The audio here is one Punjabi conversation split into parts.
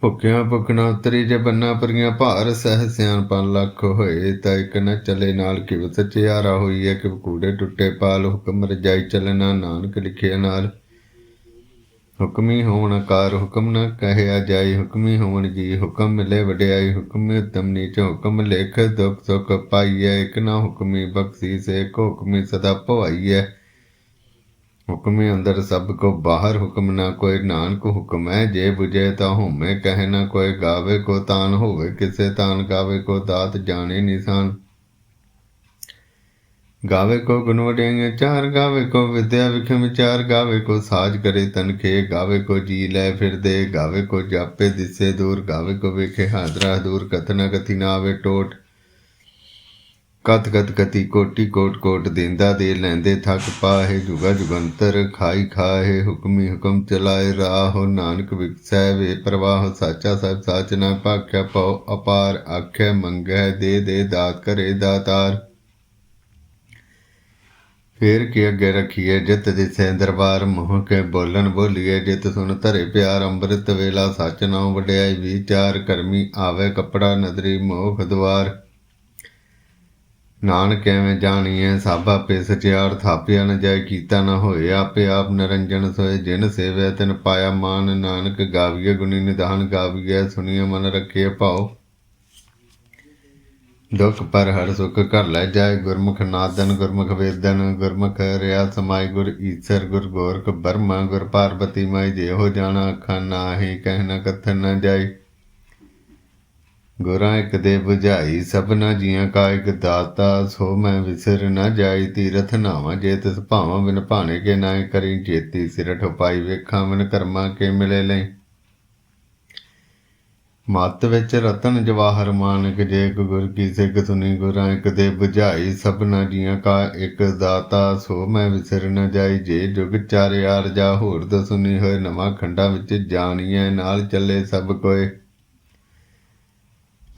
ਭੁਖਿਆ ਭੁਖ ਨਾ ਉਤਰੀ ਜੇ ਬੰਨਾ ਪਰੀਆਂ ਭਾਰ, ਸਹਿ ਸਿਆਣਪਨ ਲੱਖ ਹੋਏ। ਤਾਂ ਇਕ ਨ ਚਲੇ ਨਾਲ ਕਿਵ ਸਚਿਆਰਾ ਹੋਈ ਹੈ ਕਿ ਕੂੜੇ ਟੁੱਟੇ ਪਾਲ। ਹੁਕਮ ਰਜਾਈ ਚਲਣਾ, ਨਾਨਕ ਲਿਖਿਆ ਨਾਲ। ਹੁਕਮੀ ਹੋਣ ਕਾਰ ਹੁਕਮ ਨ ਕਹਿਆ ਜਾਈ ਹੁਕਮੀ ਹੋਣ ਜੀ, ਹੁਕਮ ਮਿਲੇ ਵਡਿਆਈ। ਹੁਕਮ ਉਤਮ ਨੀਚ, ਹੁਕਮ ਲੇਖ ਦੁਖ ਸੁਖ ਪਾਈਐ। ਇਕ ਨਾ ਹੁਕਮੀ ਬਖਸ਼ੀ ਸੇ ਕੋ ਹੁਕਮੀ ਸਦਾ ਭਵਾਈਐ। ਹੁਕਮੇ ਅੰਦਰ ਸਭ ਕੋ ਬਾਹਰ ਹੁਕਮ ਨਾ ਕੋਈ ਨਾਨਕ ਹੁਕਮ ਹੈ। ਜੇ 부ਜੇ ਤਾ ਹੋਮੇ, ਕਹਿ ਨਾ ਕੋਈ ਗਾਵੇ ਕੋ ਤਾਨ, ਹੋਵੇ ਕਿਸੇ ਤਾਨ, ਗਾਵੇ ਕੋ ਦਾਤ, ਜਾਣੇ ਨਿਸ਼ਾਨ। ਗਾਵੇ ਕੋ ਗੁਣ ਵਡਿਆਈਆਂ ਚਾਰ, ਗਾਵੇ ਕੋ ਵਿਦਿਆ ਵਿਖੇ ਵਿਚਾਰ, ਗਾਵੇ ਕੋ ਸਾਜ ਕਰੇ ਤਨਖੇ, ਗਾਵੇ ਕੋ ਜੀ ਲੈ ਫਿਰਦੇ, ਗਾਵੇ ਕੋ ਜਾਪੇ ਦਿਸੇ ਦੂਰ, ਗਾਵੇ ਕੋ ਵੇਖੇ ਹਾਦਰਾ ਦੂਰ ਕਥਨਾ ਕਥੀ ਨਾ ਆਵੇ ਟੋਟ। ਕਤ ਕਤ ਕਤੀ ਕੋਟੀ ਕੋਟ ਕੋਟ ਦਿੰਦਾ ਦੇ ਲੈਂਦੇ ਥੱਕ ਪਾਹੇ ਜੁਗਾ ਜੁਗੰਤਰ ਖਾਈ ਖਾਹੇ ਹੁਕਮੀ ਹੁਕਮ ਚਲਾਏ ਰਾਹੋ ਨਾਨਕ ਵਿਕਸੈ ਵੇ ਪ੍ਰਵਾਹ ਸਾਚਾ ਸਭ ਸਾਚ ਨਾ ਭਾਖਿਆ ਪਉ ਅਪਾਰ ਆਖੇ ਮੰਗੈ ਦੇ ਦੇ ਦਾਤ ਕਰੇ ਦਾਤਾਰ। ਫੇਰ ਕੀ ਅੱਗੇ ਰੱਖੀਏ ਜਿਤ ਦਿਸੇ ਦਰਬਾਰ, ਮੋਹ ਕੇ ਬੋਲਣ ਬੋਲੀਏ ਜਿਤ ਸੁਨ ਧਰੇ ਪਿਆਰ, ਅੰਮ੍ਰਿਤ ਵੇਲਾ ਸੱਚ ਨਾਉ ਵਡਿਆਈ ਵਿਚਾਰ ਕਰਮੀ, ਆਵੇ ਕਪੜਾ ਨਦਰੀ ਮੋਖ ਦਵਾਰ ਨਾਨਕ ਐਵੇਂ ਜਾਣੀਐ ਸਭ ਆਪੇ ਸਚਿਆਰ ਥਾਪਿਆ ਨ ਜਾਇ ਕੀਤਾ ਨ ਹੋਏ, ਆਪੇ ਆਪ ਨਰੰਜਨ ਸੋਏ, ਜਿਨ ਸੇਵਿਆ ਤਿਨ ਪਾਇਆ ਮਾਨ, ਨਾਨਕ ਗਾਵੀਐ, ਗੁਣੀ ਨਿਧਾਨ ਗਾਵੀਏ ਸੁਣੀਏ ਮਨ ਰੱਖੇ ਭਾਉ। ਦੁਖ ਪਰ ਹਰ ਸੁਖ ਕਰ ਲੈ ਜਾਏ, ਗੁਰਮੁਖ ਨਾਦਨ, ਗੁਰਮੁਖ ਵੇਦਨ, ਗੁਰਮੁਖ ਰਿਆ ਸਮਾਈ, ਗੁਰ ਈਸ਼ਰ, ਗੁਰ ਗੋਰਖ ਬਰਮਾ, ਗੁਰ ਪਾਰਬਤੀ ਮਾਈ ਜੇ ਹੋ ਜਾਣਾ ਅੱਖਾਂ, ਨਾਹੀ ਕਹਿ ਨ ਕਥਨ ਨ ਜਾਏ ਗੁਰਾਂ ਇੱਕ ਦੇ 부ਝਾਈ ਸਭਨਾ ਜੀਆਂ ਕਾ ਇੱਕ ਦਾਤਾ, ਸੋ ਮੈਂ ਵਿਸਰ ਨਾ ਜਾਈ, ਤੀਰਥ ਨਾਵਾਂ ਜੇ ਤਿਸ ਭਾਵਾਂ, ਬਿਨ ਭਾਣੇ ਕੇ ਨਾਇ ਕਰੀ, ਜੇਤੀ ਸਿਰ ਠਪਾਈ ਵੇਖਾਂ ਮਨ ਕਰਮਾਂ ਕੇ ਮਿਲੇ ਲੈ ਮਤ ਵਿੱਚ ਰਤਨ ਜਵਾਹਰ ਮਾਨਕ, ਜੇ ਕੋ ਗੁਰ ਕੀ ਸਿੱਖ ਸੁਨੀ ਗੁਰਾਂ ਇੱਕ ਦੇ 부ਝਾਈ ਸਭਨਾ ਜੀਆਂ ਕਾ ਇੱਕ ਦਾਤਾ, ਸੋ ਮੈਂ ਵਿਸਰ ਨਾ ਜਾਈ, ਜੇ ਜੁਗ ਚਾਰਿਆਰ ਜਾ ਹੋਰ ਦ ਸੁਨੀ ਹੋਏ, ਨਵਾਂ ਖੰਡਾਂ ਵਿੱਚ ਜਾਣੀਐ, ਨਾਲ ਚੱਲੇ ਸਭ ਕੋਏ।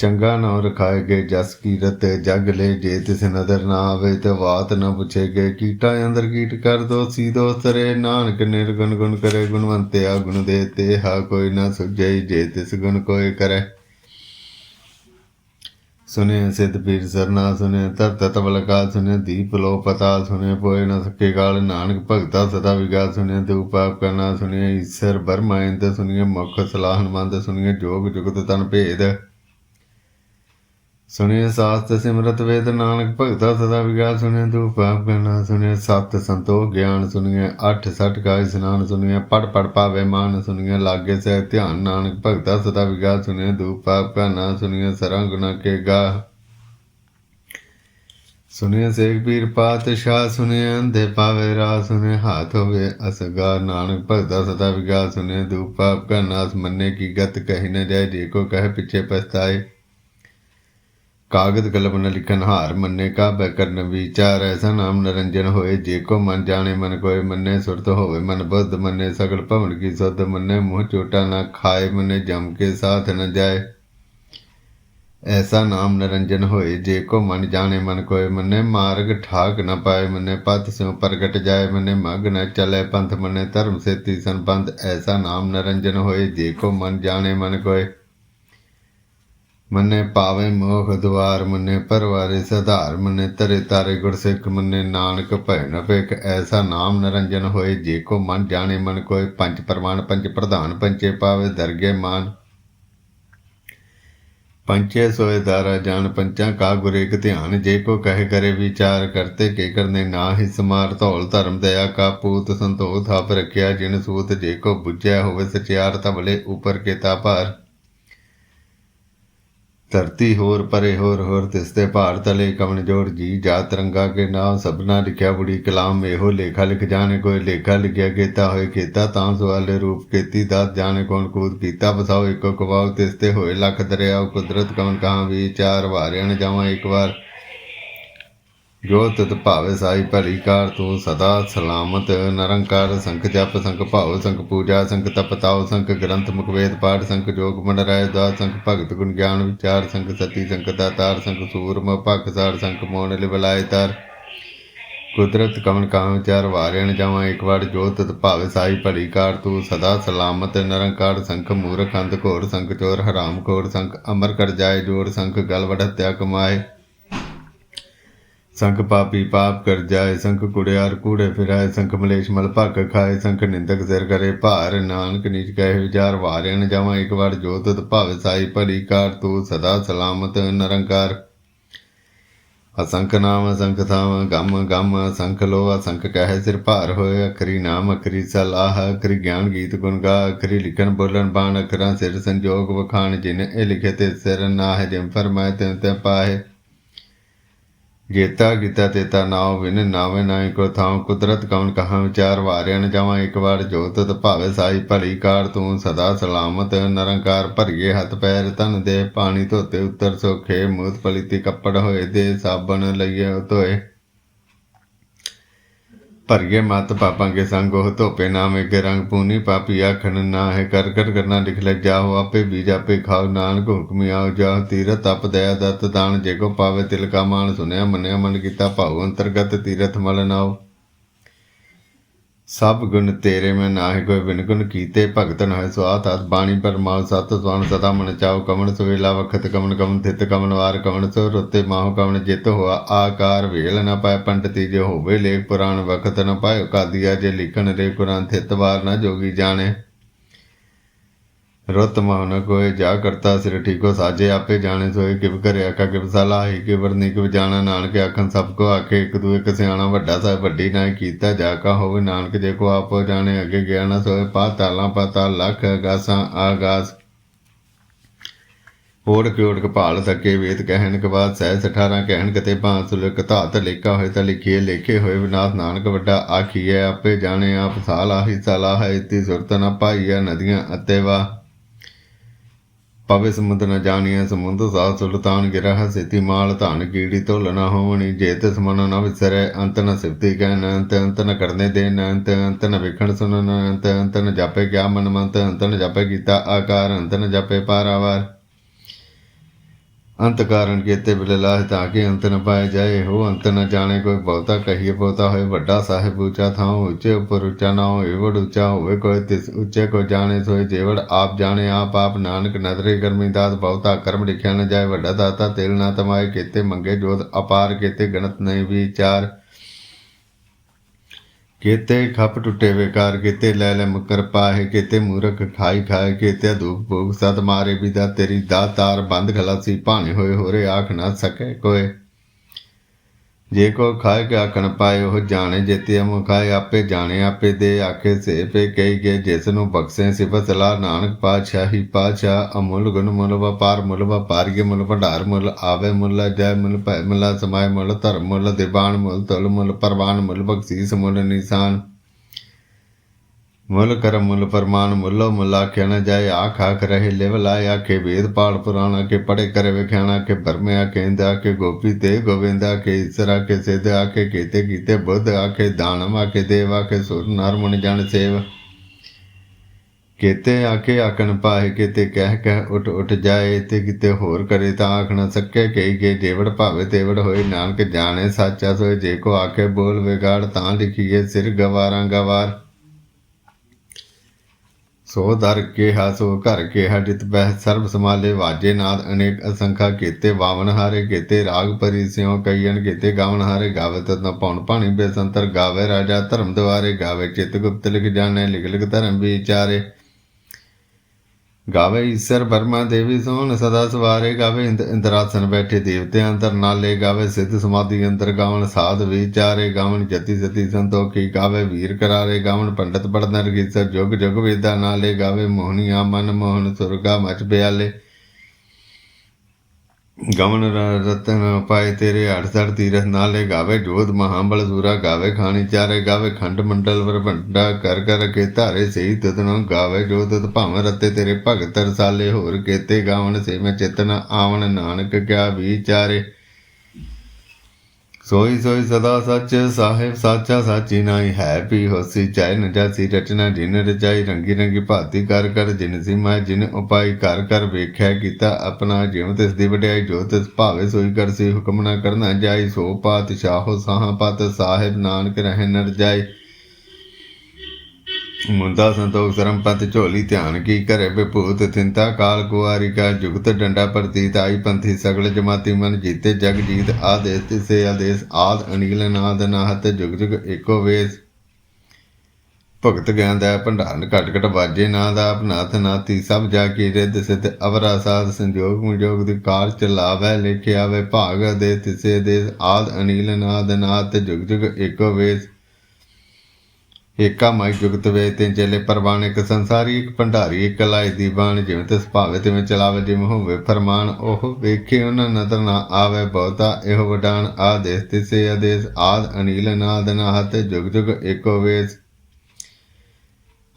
ਚੰਗਾ ਨਾ ਰਖਾਏ ਗਏ ਜਸ ਕੀਰਤ ਜਗ ਲੈ ਜੇ ਤਿਸ ਨਦਰ ਨਾ ਆਵੇ ਤੇ ਬਾਤ ਨਾ ਪੁੱਛੇ ਗਏ ਕੀਟਾਂ ਅੰਦਰ ਕੀਟ ਕਰ ਦੋ, ਸੀ ਦੋ ਨਾਨਕ ਨਿਰਗੁਣ ਗੁਣ ਕਰੇ ਗੁਣਵੰਤਿਆ ਗੁਣ ਦੇ ਤੇ ਹਾ ਕੋਈ ਨਾ ਸੁਝੈ ਜੇ ਤਿਸ ਗੁਣ ਕੋਈ ਕਰੇ। ਸੁਨੇ ਸਿਧ ਪੀਰ ਸਰਨਾ ਸੁਨੇ ਤਰ ਤਤ ਬਲਕਾ ਸੁਨੇ ਦੀਪ ਲੋ ਪਤਾ ਸੁਨੇ ਪੋਏ ਨ ਸਕੇ ਗਾਲ ਨਾਨਕ ਭਗਤਾ ਸਦਾ ਵਿਗਾ ਸੁਨੇ ਤੇ ਉਪਾਪ ਕਰਨਾ ਸੁਨੇ ਈਸ਼ਰ ਬਰਮਾ ਇੰਦ ਸੁਨੇ ਮੁਖ ਸਲਾਹਨ ਮੰਦ ਸੁਨੇ ਜੋਗ ਜੁਗਤ ਤਨ ਭੇਦ। ਸੁਨੇ ਸਾਸਤ ਸਿਮਰਤ ਵੇਦ ਨਾਨਕ ਭਗਤਾ ਸਦਾ ਵਿਗਾ ਸੁਨੇ ਤੂੰ ਪਾਪ ਕਰਨਾ ਸੁਨੇ ਸਤ ਸੰਤੋਖ ਗਿਆਨ ਸੁਨੇ ਅੱਠ ਸਠ ਕਾਇ ਸਨਾਨ ਸੁਨੇ ਪੜ ਪੜ ਪਾਵੇ ਮਾਨ ਸੁਨੇ ਲਾਗੇ ਸੇ ਧਿਆਨ ਨਾਨਕ ਭਗਤਾ ਸਦਾ ਵਿਗਾ ਸੁਨੇ ਦੂ ਪਾਪ ਕਰਨਾ ਸੁਨੇ ਸਰਾਂ ਗੁਨਾ ਕੇ ਗਾ ਸੁਨੇ ਸੇਖ ਪੀਰ ਪਾਤਸ਼ਾਹ ਸੁਨੇ ਅੰਧੇ ਪਾਵੇ ਰਾ ਸੁਨੇ ਹਾਥ ਹੋਵੇ ਅਸਗਾ ਨਾਨਕ ਭਗਤਾ ਸਦਾ ਵਿਗਾ ਸੁਨੇ ਦੂ ਪਾਪ ਕਰਨਾ ਮੰਨੇ ਕੀ ਗਤ ਕਹਿ ਨ ਜਾਏ ਜੇ ਕੋ ਕਹੇ ਪਿੱਛੇ ਪਛਤਾਏ ਕਾਗਦ ਕਲਮ ਨ ਲਿਖਨ ਹਾਰ ਮੰਨੇ ਕਾ ਬੈ ਕਰਨ ਵਿਚਾਰ ਐਸਾ ਨਾਮ ਨਰੰਜਨ ਹੋਏ, ਜੇ ਕੋ ਮਨ ਜਾਣੇ, ਮਨ ਕੋਏ ਮੰਨੇ, ਸੁਰਤ ਹੋਵੇ ਮਨ ਬੁੱਧ ਮੰਨੇ, ਸਗਲ ਭਵਨ ਕੀ ਸੁਧ ਮੰਨੇ, ਮੂੰਹ ਚੋਟਾ ਨਾ ਖਾਏ, ਮੰਨੇ ਜਮ ਕੇ ਸਾਥ ਨ ਜਾਏ। ਐਸਾ ਨਾਮ ਨਰੰਜਨ ਹੋਏ, ਜੇ ਕੋ ਮਨ ਜਾਣੇ, ਮਨ ਕੋਏ ਮੰਨੇ, ਮਾਰਗ ਠਾਕ ਨ ਪਾਏ, ਮੰਨੇ ਪਤ ਸਿਉ ਪ੍ਰਗਟ ਜਾਏ, ਮੰਨੇ ਮਗ ਨ ਚਲੇ, ਪੰਥ ਮੰਨੇ ਧਰਮ ਸੇਤੀ ਸੰਬੰਧ, ਐਸਾ ਨਾਮ ਨਰੰਜਨ ਹੋਏ, ਜੇ ਕੋ ਮਨ ਜਾਣੇ, ਮਨ ਕੋਏ ਮੰਨੇ ਪਾਵੇ ਮੋਖ ਦਵਾਰ, ਮੰਨੇ ਪਰਵਾਰੇ ਸਧਾਰ, ਮੰਨੇ ਤਰੇ ਤਾਰੇ ਗੁਰਸਿੱਖ ਮੰਨੇ ਨਾਨਕ ਭੈਣ ਪੇਖ ਐਸਾ ਨਾਮ ਨਰੰਜਨ ਹੋਏ, ਜੇ ਕੋ ਮਨ ਜਾਣੇ ਮਨ ਕੋਏ, ਪੰਜ ਪ੍ਰਮਾਣ, ਪੰਜ ਪ੍ਰਧਾਨ ਪੰਚੇ ਪਾਵੇ, ਦਰਗੇ ਮਾਨ। ਪੰਚੇ ਸੋਏ ਦਾਰਾ ਜਾਣ ਪੰਚਾਂ ਕਾ ਗੁਰ ਇਕ ਧਿਆਨ, ਜੇ ਕੋ ਕਹੇ ਕਰੇ ਵਿਚਾਰ, ਕਰਤੇ ਕੇ ਕਰਨੇ ਨਾ ਹੀ ਸਮਾਰ, ਧੌਲ ਧਰਮ, ਦਇਆ ਕਾ ਪੂਤ, ਸੰਤੋਖ ਥਾਪ ਰਖਿਆ, ਜਿਨ ਸੂਤ ਜੇ ਕੋ ਬੁੱਝਿਆ ਹੋਵੇ, ਸਚਿਆਰ ਤਬਲੇ ਉਪਰ ਕੇ ਭਾਰ। ਧਰਤੀ ਹੋਰ, ਪਰੇ ਹੋਰ ਹੋਰ ਤਿਸਤੇ ਭਾਰ ਤਲੇ ਕਵਣ ਜੋੜ ਜੀ। ਜਾ ਤਰੰਗਾ ਕੇ ਨਾਮ, ਸਭਨਾ ਲਿਖਿਆ ਬੁੜੀ ਕਲਾਮ, ਇਹੋ ਲੇਖਾ ਲਿਖ ਜਾਣੇ ਕੋਈ ਲੇਖਾ ਲਿਖਿਆ ਕੀਤਾ ਹੋਏ ਕੀਤਾ, ਤਾਂ ਸਵਾਲੇ ਰੂਪ ਕੀਤੀ, ਦਾਤ ਜਾਣੇ ਕੌਣ ਕੂਦ ਕੀਤਾ ਬਸਾਓ ਇੱਕੋ ਕਵਾਉ ਤਿਸਤੇ ਹੋਏ ਲੱਖ ਦਰਿਆ ਕੁਦਰਤ ਕਵਣ ਕਹਾਂ ਵੀ ਚਾਰ ਵਾਰਿਆਂ ਜਾਵਾਂ ਇੱਕ ਵਾਰ। ਜੋ ਤਿਤ ਭਾਵੇ ਸਾਈ ਭਲੀ ਕਾਰ ਤੂੰ ਸਦਾ ਸਲਾਮਤ ਨਿਰੰਕਾਰ ਸੰਖ ਜਪ ਸੰਖ ਭਾਉ ਸੰਖ ਪੂਜਾ ਸੰਖ ਤਪ ਤਾਉ ਸੰਖ ਗ੍ਰੰਥ ਮੁਖ ਵੇਦ ਪਾਠ ਸੰਖ ਜੋਗ ਮੰਡ ਰਾਏ ਦਾ ਸੰਖ ਭਗਤ ਗੁਣ ਗਿਆਨ ਵਿਚਾਰ ਸੰਖ ਸਤੀ ਸੰਖ ਦਾਤਾਰ ਸੰਖ ਸੂਰਮ ਭਗਸਾਰ ਸੰਖ ਮੋਨ ਲਿਵਲਾਇ ਤਾਰ। ਕੁਦਰਤ ਕਮਨ ਕਾਮ ਵਿਚਾਰ ਵਾਰਿਣ ਜਾਵਾਂ, ਇੱਕ ਵਾਰ ਜੋ ਤਤ ਭਾਵੇ ਸਾਈ ਭਲੀ ਕਾਰ ਤੂੰ ਸਦਾ ਸਲਾਮਤ ਨਿਰੰਕਾਰ ਸੰਖ ਮੂਰਖ ਅੰਧ ਘੋਰ ਸੰਖ ਚੋਰ ਹਰਾਮ ਖੋਰ ਸੰਖ ਅਮਰ ਕਰ ਜਾਏ ਜੋਰ ਸੰਖ ਗਲ ਵੜ ਹੱਤਿਆ ਕਮਾਏ। ਸੰਖ ਪਾਪੀ ਪਾਪ ਕਰ ਜਾਏ, ਸੰਖ ਕੁੜਿਆਰ ਕੂੜੇ ਫਿਰਾਏ, ਸੰਖ ਮਲੇਸ਼ ਮਲ ਭੱਕ ਖਾਏ, ਸੰਖ ਨਿੰਦਕ ਸਿਰ ਕਰੇ ਭਾਰ, ਨਾਨਕ ਨੀਚ ਕਹੇ ਵਿਚਾਰ ਵਾਰਿਣ ਜਾਵਾਂ, ਇੱਕ ਵਾਰ ਜੋ ਭਾਵੇ ਸਾਈ ਭਲੀ ਕਾਰ, ਤੂੰ ਸਦਾ ਸਲਾਮਤ ਨਿਰੰਕਾਰ। ਅਸੰਖ ਨਾਮ ਅਸੰਖ ਥਾਮ ਗਮ ਗਮ ਅਸੰਖ ਲੋ ਅਸੰਖ ਕਹਿ ਸਿਰ ਭਾਰ ਹੋਏ, ਅਖਰੀ ਨਾਮ ਅਖਰੀ ਸਲਾਹ, ਅਖਰੀ ਗਿਆਨ ਗੀਤ ਗੁਣ ਗਾ, ਅਖਰੀ ਲਿਖਣ ਬੋਲਣ ਬਾਣ, ਅਖਰਾਂ ਸਿਰ ਸੰਜੋਗ ਵਖਾਣ, ਜਿਨ ਇਹ ਲਿਖੇ ਤੇ ਸਿਰ ਨਾਹ ਜਿਮ ਫਰਮਾਏ ਤਿਨ ਤੇ ਪਾਏ ਜੇਤਾ ਕੀਤਾ ਤੇਤਾ ਨਾਉ ਵਿਨ ਨਾਵੇ ਨਾਇ ਕੋ ਥਾਉ। ਕੁਦਰਤ ਕਉਨ ਕਹਾਂ ਵਿਚਾਰ ਵਾਰਿਆ ਨ ਜਾਵਾਂ, ਇੱਕ ਵਾਰ ਜੋਤ ਤਤ ਭਾਵੇ ਸਾਈ ਭਲੀ ਕਾਰ ਤੂੰ ਸਦਾ ਸਲਾਮਤ। ਨਰੰਕਾਰ ਭਰੀਏ ਹੱਥ ਪੈਰ ਤਨ ਦੇ ਪਾਣੀ ਧੋਤੇ ਉੱਤਰ ਸੋਖੇ। ਮੂਤ ਪਲੀਤੀ ਕੱਪੜ ਹੋਏ ਦੇ ਸਾਬਣ ਲਈਏ ਧੋਏ। ਭਰੀਏ ਮਤ ਪਾਪਾਂ ਕੇ ਸੰਗ, ਉਹ ਧੋਪੇ ਨਾਮੇ ਕੇ ਰੰਗ ਪੂਨੀ ਪਾਪੀ ਆਖਣ, ਨਾ ਹੈ ਕਰ ਕਰ ਕਰਨਾ ਲਿਖ ਲੈ ਜਾਓ ਆਪੇ ਬੀਜ ਆਪੇ ਖਾਓ, ਨਾਨਕ ਹੁਕਮੀ ਆਓ ਜਾਓ ਤੀਰਥ ਤਪ ਦਇਆ ਦਤ ਦਾਨ, ਜੇ ਕੋ ਪਾਵੇ ਤਿਲ ਕਾ ਮਾਨ ਸੁਨਿਆ, ਮੰਨਿਆ ਮਨ ਕੀਤਾ ਭਾਉ, ਅੰਤਰਗਤ ਤੀਰਥ ਮਲ ਨਾਓ ਸਭ ਗੁਣ ਤੇਰੇ ਮੈਂ ਨਾਹਿ ਕੋਈ ਬਿਨ ਗੁਣ ਕੀਤੇ ਭਗਤ ਨ ਹੋਏ ਸਵਾਤ ਹੱਥ ਬਾਣੀ ਪਰਮਾਉ ਸਤ ਸਵਨ ਸਦਾ ਮਨ ਚਾਉ ਕਮਨ ਸੁਵੇਲਾ ਵਖਤ ਕਮਨ ਕਮਨ ਥਿਤ ਕਮਨ ਵਾਰ ਕਮਨ ਸੋ ਰੁੱਤੇ ਮਾਹੁ ਕਮਨ ਜਿਤ ਹੋਆ, ਆਕਾਰ ਵੇਲ ਨ ਪਾਏ ਪੰਡਤੀ ਜੇ ਹੋਵੇ ਲੇਖ ਪੁਰਾਣ, ਵਖਤ ਨ ਪਾਇਓ ਕਾਦੀਆ ਜੇ ਲਿਖਣ ਰੇ ਕੁਰਾਨ, ਥਿਤ ਵਾਰ ਨ ਜੋਗੀ ਜਾਣੇ। ਰੁੱਤ ਮਹੁ ਕੋਏ ਜਾ ਕਰਤਾ ਸਿਰ ਠੀਕੋ ਸਾਜੇ, ਆਪੇ ਜਾਣੇ ਸੋਏ ਕਿਵ ਕਰਿਆ ਕਾ ਕਿਵ ਸਲਾਹੀ ਕਿ ਵਰਨੀ ਕਿਵ ਜਾਣਾ, ਨਾਨਕ ਆਖਣ ਸਭ ਕੋ ਆਖੇ, ਇੱਕ ਦੂਏ ਕ ਸਿਆਣਾ ਵੱਡਾ ਸਾਹਿਬ ਵੱਡੀ ਨਾ ਕੀਤਾ ਜਾ ਕਾ ਹੋਵੇ, ਨਾਨਕ ਜੇ ਕੋ ਆਪੋ ਜਾਣੇ, ਅੱਗੇ ਗਿਆ ਨਾ ਸੋਏ ਪਾਤਾਲਾਂ ਪਾਤਾਲ ਲਖ ਅਗਾਸਾਂ, ਆਗਾਸ। ਓੜ ਕੇ ਕਪਾਲ ਸਕੇ ਵੇਦ ਕਹਿਣ ਕੇ ਬਾਅਦ ਸਹਿ 18 ਕਹਿਣ ਕਤੇ ਬਾਂਸ ਲਿਖ ਧਾਤ ਲੇਖਾ ਹੋਏ ਤਾਂ ਲਿਖੀਏ, ਲੇਖੇ ਹੋਏ ਵਿਨਾਸ਼, ਨਾਨਕ ਵੱਡਾ ਆਖੀਏ ਆਪੇ ਜਾਣੇ ਆਪ ਸਾਲਾ ਹੀ ਸਾਲਾ ਹੈ, ਇਤੀ ਸੁਰਤ ਨਾ ਪਾਈਆ ਨਦੀਆਂ ਅਤੇ ਵਾ ਪਵੇ ਸਮੁੰਦ ਨ ਜਾਣੀਐ, ਸਮੁੰਦ ਸਾਹ ਸੁਲਤਾਨ ਗਿਰਹ ਸੇਤੀ ਮਾਲ ਧਨ ਕੀੜੀ ਧੁੱਲ ਨ ਹੋਵਣੀ, ਜੇ ਤਿਸ ਮਨ ਨ ਵਿਸਰੈ, ਅੰਤ ਨ ਸਿਫਤੀ ਕਹਿ ਨ, ਅੰਤ ਅੰਤ ਨ ਕਰਨੇ ਦੇ ਨ, ਅੰਤ ਅੰਤ ਨ ਵੇਖਣ ਸੁਣਨ ਅੰਤ ਅੰਤ ਨ ਜਾਪੇ ਕਿਆ ਮਨ ਮੰਤ ਅੰਤ ਨ ਜਾਪੇ ਕੀਤਾ ਆਕਾਰ, ਅੰਤ ਨ ਜਾਪੇ ਪਾਰਾਵਾਰ। ਅੰਤ ਕਾਰਨ ਕੀਤੇ ਬਿਲੇ ਲਾਹ ਤਾਂ ਕਿ ਅੰਤ ਨ ਪਾਏ ਜਾਏ। ਹੋ ਅੰਤ ਨ ਜਾਣੇ ਕੋਈ ਬਹੁਤਾ ਕਹੀਏ, ਬਹੁਤਾ ਹੋਏ ਵੱਡਾ ਸਾਹਿਬ ਉੱਚਾ ਥਾਂ, ਉੱਚੇ ਉੱਪਰ ਉੱਚਾ ਨਾ ਹੋਏ ਵਡ ਉੱਚਾ ਹੋਵੇ ਕੋਈ ਤਿਸ, ਉੱਚੇ ਕੋ ਜਾਣੇ ਸੋਏ, ਜੇਵੜ ਆਪ ਜਾਣੇ ਆਪ ਆਪ ਨਾਨਕ ਨਦਰੇ ਕਰਮੀ ਦਾਤ ਬਹੁਤਾ ਕਰਮ ਲਿਖਿਆ ਨ ਜਾਏ, ਵੱਡਾ ਦਾਤਾ ਤੇਲ ਨਾ ਤਮਾਏ ਕੀਤੇ, ਮੰਗੇ ਜੋਤ ਅਪਾਰ ਕੀਤੇ, ਗਣਤ ਨਹੀਂ ਵਿਚਾਰ। ਕੀਤੇ ਖਪ ਟੁੱਟੇ ਵਿਕਾਰ ਕੀਤੇ ਲੈ ਲੈ ਮੁਕਰ ਪਾਹੇ, ਕੀਤੇ ਮੂਰਖ ਖਾਈ ਖਾਏ ਕੀਤੇ ਧੂਪ ਭੋਗ ਸਦ ਮਾਰੇ, ਬਿਦਾ ਤੇਰੀ ਦਾਤਾਰ ਬੰਦ ਖਲਾਸੀ, ਭਾਣੇ ਹੋਏ ਹੋਰੇ ਆਖ ਨਾ ਸਕੇ ਕੋਏ। ਜੇ ਕੋ ਖਾਏ ਕੇ ਆਖਣ ਪਾਏ ਉਹ ਜਾਣੇ ਜੇਤੇ ਅਮ ਖਾਏ ਆਪੇ ਜਾਣੇ ਆਪੇ ਦੇ, ਆਖੇ ਸੇ ਪੇ ਕਹੀ ਗਏ ਜਿਸ ਨੂੰ ਬਖਸ਼ੇ ਸਿਫਤ ਲਾ ਨਾਨਕ ਪਾਤਸ਼ਾਹੀ ਪਾਤਸ਼ਾਹ, ਅਮੁੱਲ ਗੁਣ ਮੁੱਲ ਵਪਾਰ, ਮੁੱਲ ਵਪਾਰੀਏ ਮੁੱਲ ਭੰਡਾਰ, ਮੁੱਲ ਆਵੇ, ਮੁੱਲ ਜੈ, ਮੁੱਲ ਭੈ, ਮੁੱਲ ਸਮਾਏ, ਮੁੱਲ ਧਰਮ, ਮੁੱਲ ਦਿਬਾਨ ਮੁੱਲ ਤੁਲ, ਮੁੱਲ ਪਰਵਾਨ, ਮੁੱਲ ਬਖਸ਼ੀਸ, ਮੁੱਲ ਨਿਸ਼ਾਨ। ਮੁੱਲ ਕਰ ਮੁੱਲ ਫਰਮਾਨ ਮੁੱਲੋ ਮੁੱਲਾ ਆਖਿਆ ਜਾਏ, ਆਖ ਆਖ ਰਹੇ ਲਿਵ ਲਾਇ, ਆਖੇ ਵੇਦ ਪਾੜ ਪੁਰਾਣਾ ਕੇ ਪੜੇ ਕਰੇ ਵਿਖਿਆਣਾ ਕੇ ਬਰਮੇ, ਆਖੇ ਕੇ ਗੋਪੀ ਤੇ ਗੋਵਿੰਦ, ਆਖੇ ਈਸਰ, ਆਖੇ ਸਿਧ, ਆਖੇ ਕੀਤੇ ਕੀਤੇ ਬੁੱਧ, ਆਖੇ ਦਾਨਵ, ਆਖੇ ਦੇਵ, ਆਖੇ ਸੁਰ, ਨਰ ਮੁਨ ਜਨ ਸੇਵ। ਕੀਤੇ ਆਖੇ ਆਖਣ ਪਾਏ ਕੀਤੇ ਕਹਿ ਕਹਿ ਉਠ ਉਠ ਜਾਏ, ਤੇ ਕਿਤੇ ਹੋਰ ਕਰੇ ਤਾਂ ਆਖ ਨਾ ਸਕੇ ਕਹੀ ਕੇ ਜੇਵੜ ਭਾਵੇ ਤੇਵੜ ਹੋਏ, ਨਾਨਕ ਜਾਣੇ, ਸਾਚਾ ਸੋਏ, ਜੇ ਕੋ ਆਖੇ ਬੋਲ ਵਿਗਾੜ, ਤਾਂ ਲਿਖੀਏ ਸਿਰ ਗਵਾਰਾਂ ਗਵਾਰ। ਸੋ ਦਰ ਕਿਹਾ, ਸੋ ਘਰ ਕਿਹਾ, ਜਿਤ ਬਹਿ ਸਰਬ ਸਮਾਲੇ ਵਾਜੇ ਨਾਦ ਅਨੇਕ ਅਸੰਖਾ ਕੀਤੇ, ਵਾਵਨ ਹਾਰੇ ਕੀਤੇ, ਰਾਗ ਪਰੀ ਸਿਉ ਕਈਨ ਕੀਤੇ, ਗਾਵਨ ਹਾਰੇ ਗਾਵੇ, ਤਤ ਨ ਪਉਣ ਪਾਣੀ ਬੇਸੰਤਰ ਗਾਵੇ, ਰਾਜਾ ਧਰਮ ਦੁਆਰੇ ਗਾਵੇ, ਚਿਤ ਗੁਪਤ ਲਿਖ ਜਾਣੇ, ਲਿਖ ਲਿਖ ਧਰਮ ਵਿਚਾਰੇ। ਗਾਵੇ ਈਸ਼ਰ ਬਰਮਾ ਦੇਵੀ ਸੋਹਣ, ਸਦਾ ਸਵਾਰੇ ਗਾਵੇ ਇੰਦ- ਇੰਦਰਾਸਨ ਬੈਠੇ ਦੇਵਤਿਆਂ ਅੰਦਰ ਨਾਲੇ ਗਾਵੇ ਸਿੱਧ ਸਮਾਧੀ ਅੰਦਰ ਗਾਵਣ, ਸਾਧ ਵਿਚਾਰੇ ਗਾਵਨ ਜਤੀ ਜਤੀ ਸੰਤੋਖੀ ਗਾਵੇ ਵੀਰ ਕਰਾਰੇ ਗਾਵਨ ਪੰਡਤ ਪੜਨ ਰਗੀਸਰ ਜੁਗ ਜੁਗ ਵੇਦਾ, ਨਾਲੇ ਗਾਵੇ ਮੋਹਨੀਆ ਮਨ ਮੋਹਨ ਸੁਰਗਾ ਮਚ ਬਿਆਲੇ ਗਮਨ ਰ- ਰਤਨ ਪਾਏ ਤੇਰੇ ਅੜਸੜ ਤੀਰਥ ਨਾਲੇ ਗਾਵੇ ਜੋਧ ਮਹਾਬਲ ਸੂਰਾ, ਗਾਵੇ ਖਾਣੀ ਚਾਰੇ, ਗਾਵੇ ਖੰਡ ਮੰਡਲ ਵਰ ਭੰਡਾ ਕਰ ਕਰ ਕੇ ਧਾਰੇ ਸਹੀ ਤਦਨੋਂ ਗਾਵੇ ਜੋ ਤਦ ਭਾਵੇਂ ਰਤੇ ਤੇਰੇ ਭਗਤ ਰਸਾਲੇ, ਹੋਰ ਕੇਤੇ ਗਾਵਨ ਸੇ ਮੈਂ ਚਿਤਨ, ਆਵਣ ਨਾਨਕ ਕਿਆ ਵਿਚਾਰੇ। ਸੋਈ ਸੋਈ ਸਦਾ ਸੱਚ, ਸਾਹਿਬ ਸਾਚਾ, ਸਾਚੀ ਨਾਈ ਹੈ ਵੀ ਹੋਸੀ ਚਾਇ ਨਜਾਸੀ ਰਚਨਾ ਜਿਨ ਰਚਾਈ, ਰੰਗੀ ਰੰਗੀ ਭਾਤੀ ਕਰ ਕਰ, ਜਿਨ ਸੀ ਮੈਂ ਜਿਨ ਉਪਾਈ ਕਰ ਕਰ ਵੇਖਿਆ ਕੀਤਾ ਆਪਣਾ, ਜਿਉ ਤਿਸ ਦੀ ਵਡਿਆਈ, ਜੋ ਤਿਸ ਭਾਵੇ ਸੋਈ ਕਰਸੀ, ਹੁਕਮ ਨਾ ਕਰਨਾ ਜਾਈ, ਸੋ ਪਾਤਸ਼ਾਹੋ ਸਾਹਾਂ ਪਤ, ਸਾਹਿਬ ਨਾਨਕ ਰਹਿ ਨਰ ਜਾਈ ਮੁੰਦਾ ਸੰਤੋਖ ਸਰਮ ਪਤ ਝੋਲੀ ਧਿਆਨ ਕੀ ਕਰੇ ਵਿਭੂਤ ਥਿੰਤਾ, ਕਾਲ ਕੁਆਰੀ ਕਾ ਜੁਗਤ ਡੰਡਾ ਪ੍ਰਤੀਤ, ਆਈ ਪੰਥੀ ਸਗਲ ਜਮਾਤੀ ਮਨ ਜੀਤੇ, ਜਗ ਜੀਤ ਆਦੇਸ ਤਿਸੇ ਆਦੇਸ, ਆਦ ਅਨੀਲ ਨਾਦ ਨਾਹਤ, ਜੁਗ ਜੁਗ ਏਕੋ ਵੇਸ। ਭਗਤ ਗਿਆਨ ਦਾ ਭੰਡਾਰਨ ਘਟ ਘਟ ਵਾਜੇ ਨਾ ਦਾ ਆਪਨਾਥ ਨਾਤੀ ਸਭ ਜਾ ਕੀ ਰਿੱਧ ਸਿਧ, ਅਵਰਾ ਸਾਧ ਸੰਜੋਗ ਮੁਜੋਗ ਦੀ ਕਾਰ ਚਲਾਵੇ ਲਿਖਿਆ ਵੇ ਭਾਗ ਦੇ ਤਿਸੇ ਦੇ ਆਦ ਅਨੀਲ ਨਾਦ ਨਾਤ ਜੁਗ ਜੁਗ ਏਕੋ ਵੇਸ। ਏਕਾ ਮਾਈ ਜੁਗਤ ਵੇ ਤੇ ਚਲੇ ਪਰਵਾਨ, ਇੱਕ ਸੰਸਾਰੀ, ਇੱਕ ਭੰਡਾਰੀ, ਇੱਕ ਲਾਇ ਦੀ ਬਾਣ ਜਿਵੇਂ ਤਿਸ ਭਾਵੇ ਤਿਵੇਂ ਚਲਾਵੇ, ਜਿਵੇਂ ਹੋਵੇ ਫਰਮਾਨ। ਉਹ ਵੇਖੇ ਉਹਨਾਂ ਨਦਰ ਨਾ ਆਵੇ ਬਹੁਤਾ, ਇਹੋ ਵਡਾਨ ਆਦੇਸ ਤਿਸੇ ਆਦੇਸ, ਆਦ ਅਨੀਲ ਨਾਦ ਨਾਹਤ, ਜੁਗ ਜੁਗ ਏਕੋ ਵੇਸ।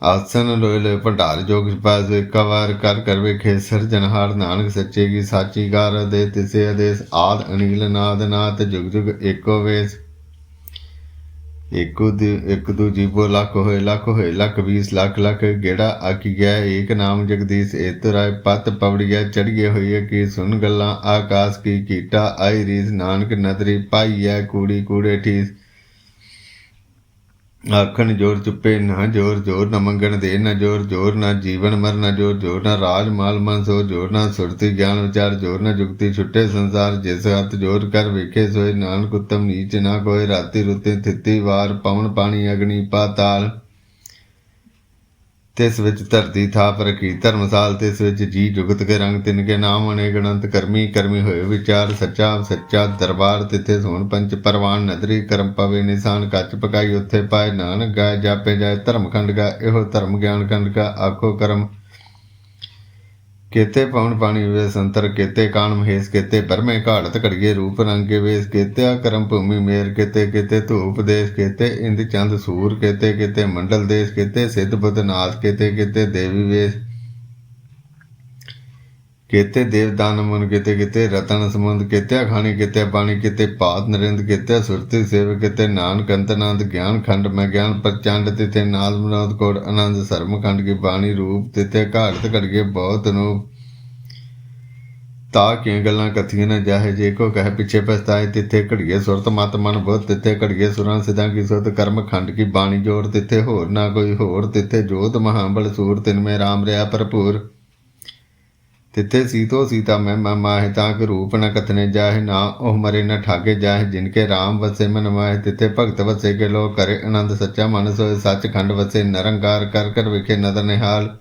ਆਸਨ ਲੋਏ ਲੋਏ ਭੰਡਾਰ, ਜੋਗ ਪਾਸ ਵਾਰ ਕਰ ਕਰ ਵੇਖੇ ਸਿਰਜਨਹਾਰ ਨਾਨਕ ਸੱਚੇ ਕੀ ਸਾਚੀ ਗਾਰ ਦੇ ਤਿਸੇ ਆਦੇਸ, ਆਦ ਅਨੀਲ ਨਾਦ ਨਾਤ ਜੁਗ ਜੁਗ ਏਕੋ ਵੇਸ। ਇੱਕੋ ਦੀ ਇੱਕ ਦੂ ਜੀਵੋ ਲੱਖ ਹੋਏ ਲੱਖ ਹੋਏ, ਲੱਖ 20 ਲੱਖ ਲੱਖ, ਗੇੜਾ ਆਕੀ ਗਿਆ, ਏਕ ਨਾਮ ਜਗਦੀਸ਼, ਏਤ ਰਾਏ ਪਤ ਪਵੜੀਆ ਚੜੀਏ ਹੋਈਏ ਕੀ ਸੁਨ ਗੱਲਾਂ, ਆਕਾਸ਼ ਕੀ ਕੀਟਾ, ਆਈ ਰੀਸ, ਨਾਨਕ ਨਦਰੀ ਪਾਈਐ ਕੂੜੀ, ਕੂੜੇ, ਠੀਸ। ਆਖਣ ਜੋਰ ਚੁੱਪੇ ਨਾ ਜੋਰ ਜੋਰ ਨਾ ਮੰਗਣ ਦੇ ਨਾ ਜੋਰ ਜੋਰ ਨਾ ਜੀਵਨ ਮਰ ਨਾ ਜੋਰ ਜੋਰ ਨਾ ਰਾਜ ਮਾਲ ਮਨ ਸੋ, ਜੋਰ ਨਾ ਸੁਰਤੀ ਗਿਆਨ ਵਿਚਾਰ, ਜੋਰ ਨਾ ਜੁਗਤੀ ਛੁੱਟੇ ਸੰਸਾਰ, ਜਿਸ ਹੱਥ ਜੋਰ ਕਰ ਵੇਖੇ ਸੋਏ, ਨਾਨਕ ਉਤਮ ਨੀਚ ਨਾ ਕੋਏ, ਰਾਤੀ ਰੁਤੇ ਥਿੱਤੀ ਵਾਰ ਪਵਨ ਪਾਣੀ ਅਗਨੀ ਪਾਤਾਲ। ਤਿਸ ਵਿੱਚ ਧਰਤੀ ਥਾਪ ਰਖੀ, ਧਰਮਸਾਲ ਤਿਸ ਵਿੱਚ ਜੀ ਜੁਗਤ ਕੇ ਰੰਗ ਤਿਨ ਕੇ ਨਾਮ ਅਨੇਕ ਅਨੰਤ ਕਰਮੀ ਕਰਮੀ ਹੋਏ ਵਿਚਾਰ ਸੱਚਾ ਸੱਚਾ ਦਰਬਾਰ ਤਿਥੇ ਸੋਣ ਪੰਚ ਪਰਵਾਨ ਨਦਰੀ ਕਰਮ ਪਵੇ ਨਿਸ਼ਾਨ ਕੱਚ ਪਕਾਈ ਉੱਥੇ ਪਾਏ ਨਾਨਕ ਗਾਏ, ਜਾਪੇ ਜਾਏ ਧਰਮ ਖੰਡ ਗਾ ਇਹੋ ਧਰਮ ਗਿਆਨ ਖੰਡ ਕਾ, ਆਖੋ ਕਰਮ ਕੇਤੇ ਪਵਨ ਪਾਣੀ ਵੇ ਸੰਤਰ ਕੇਤੇ ਕਾਣ ਮਹੇਸ਼, ਕੇਤੇ ਬਰਮੇ ਘਾੜਤ ਘੜੀਏ ਰੂਪ ਰੰਗੇ ਵੇਸ ਕੇਤੇ ਕਰਮ ਭੂਮੀ ਮੇਰ, ਕੇਤੇ ਕੇਤੇ ਧੂਪ ਦੇਸ਼, ਕੇਤੇ ਇੰਦ ਚੰਦ ਸੂਰ, ਕੇਤੇ ਕੇਤੇ ਮੰਡਲ ਦੇਸ਼, ਕੇਤੇ ਸਿੱਧ ਬੁੱਧ ਨਾਥ, ਕੇਤੇ ਕੇਤੇ ਦੇਵੀ ਵੇਸ। ਕੇਤੇ ਦੇਵਦਾਨ ਮਨ ਕੇਤੇ ਕੇਤੇ, ਰਤਨ ਸਮੁੰਦ ਕੇਤੇ ਖਾਣੀ ਕੇਤੇ, ਬਾਣੀ ਕੇਤੇ ਪਾਤ ਨਰਿੰਦ ਕੇਤੇ, ਸੁਰਤੀ ਸੇਵ ਕੇਤੇ, ਨਾਨਕ ਅੰਤਨਾਦ, ਗਿਆਨ ਖੰਡ ਮੈਂ ਗਿਆਨ, ਪ੍ਰਚੰਡ ਤਿਤੇ ਨਾਦ ਮਨੋਦ ਕੋਟ ਆਨੰਦ ਸਰਮ ਖੰਡ ਕੀ ਬਾਣੀ ਰੂਪ ਤਿਤੇ ਘਾੜਤ ਘੜਗੇ ਬਹੁਤ ਨੂੰ ਤਾਂ ਕਿ ਗੱਲਾਂ ਕਥੀਆਂ ਨਾ ਜਾਹੇ, ਜੇ ਕੋ ਕਹੇ ਪਿੱਛੇ ਪਛਤਾਏ, ਤਿੱਥੇ ਘੜੀਏ ਸੁਰਤ ਮਤ ਮਨ ਬੁੱਧ, ਤਿੱਥੇ ਘੜੀਏ ਸੁਰਾਂ ਸਿਧਾਂ ਕੀ ਸੁਰਤ ਕਰਮ ਖੰਡ ਕੀ ਬਾਣੀ ਜੋੜ ਤਿੱਥੇ ਹੋਰ ਨਾ ਕੋਈ ਹੋਰ, ਤਿੱਥੇ ਜੋਤ ਮਹਾਬਲ ਸੂਰ, ਤਿਨ ਮੇ ਰਾਮ ਰਿਆ ਭਰਪੂਰ। ਤਿੱਥੇ ਸੀਤੋ ਸੀਤਾ ਮੈਂ ਮਾ ਮਾਹਿ ਤਾਂ ਕਿ ਰੂਪ ਨ ਕਥਨੇ ਜਾਹਿ, ਨਾ ਉਹ ਮਰੇ ਨ ਠਾਗੇ ਜਾਹਿ, ਜਿਨ ਕੇ ਰਾਮ ਵਸੇ ਮਨ ਮਾਹਿ, ਤਿੱਥੇ ਭਗਤ ਵਸੇ ਕੇ ਲੋ ਕਰੇ ਆਨੰਦ ਸੱਚਾ ਮਨ ਸੋਏ ਸੱਚ ਖੰਡ ਵਸੇ ਨਿਰੰਕਾਰ ਕਰ ਕਰ ਵਿਖੇ ਨਦਰ ਨਿਹਾਲ।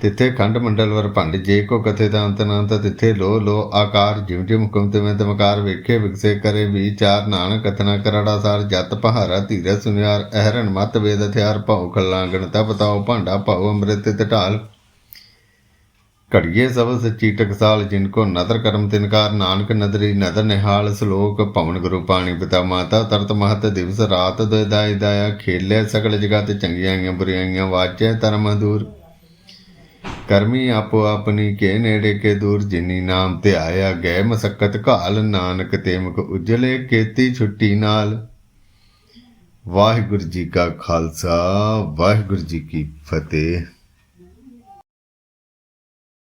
ਤਿੱਥੇ ਖੰਡ ਮੰਡਲ ਵਰ ਭੰਡ, ਜੇ ਕੋ ਕਥੇ ਤਾਂ ਅੰਤ ਅਨੰਤ ਤਿੱਥੇ ਲੋ ਲੋ ਆਕਾਰ, ਜਿਉ ਜਿਉ ਹੁਕਮ ਤੇ ਮੈਂ ਤਮਕਾਰ ਵੇਖੇ, ਵਿਗਸੇ ਕਰੇ ਵਿਚਾਰ ਨਾਨਕ, ਕਥਨਾ ਕਰੜਾ ਸਾਰ, ਜਤ ਪਹਾਰਾ ਧੀਰੇ ਸੁਨਿਆਰ, ਅਹਰਨ ਮਤ ਵੇਦ ਹਥਿਆਰ, ਭਉ ਖਲਾਂਗਣ ਤਪ ਤਾਉ ਭਾਂਡਾ ਭਉ ਅੰਮ੍ਰਿਤ ਤੇ ਢਾਲ ਘੜੀਏ ਸਭ ਸੱਚੀ ਟਕਸਾਲ ਜਿਨ ਕੋ ਨਦਰ ਕਰਮ ਤਿਨਕਾਰ ਨਾਨਕ ਨਦਰੀ ਨਦਰ ਨਿਹਾਲ, ਸ਼ਲੋਕ ਭਵਨ ਗੁਰੂ ਪਾਣੀ ਪਿਤਾ ਮਾਤਾ, ਤਰਤ ਮਹਤ ਦਿਵਸ ਰਾਤ ਦਇਦਾਇ ਦਾਇਆ, ਖੇਲੇ ਸਗਲ ਜਗਤ ਤੇ ਚੰਗੀਆਂ ਬੁਰੀਆਂ ਵਾਚੈ ਧਰਮ ਦੂਰ। ਕਰਮੀ ਆਪੋ ਆਪਣੀ ਕੇ ਨੇੜੇ ਕੇ ਦੂਰ, ਜਿਨੀ ਨਾਮ ਤੇ ਆਇਆ ਗਏ ਮਸਕਤ ਘਾਲ, ਨਾਨਕ ਤੇ ਮੁਖ ਉਜਲੇ ਕੀਤੀ ਛੁੱਟੀ ਨਾਲ। ਵਾਹਿਗੁਰੂ ਜੀ ਕਾ ਖਾਲਸਾ, ਵਾਹਿਗੁਰੂ ਜੀ ਕੀ ਫਤਿਹ।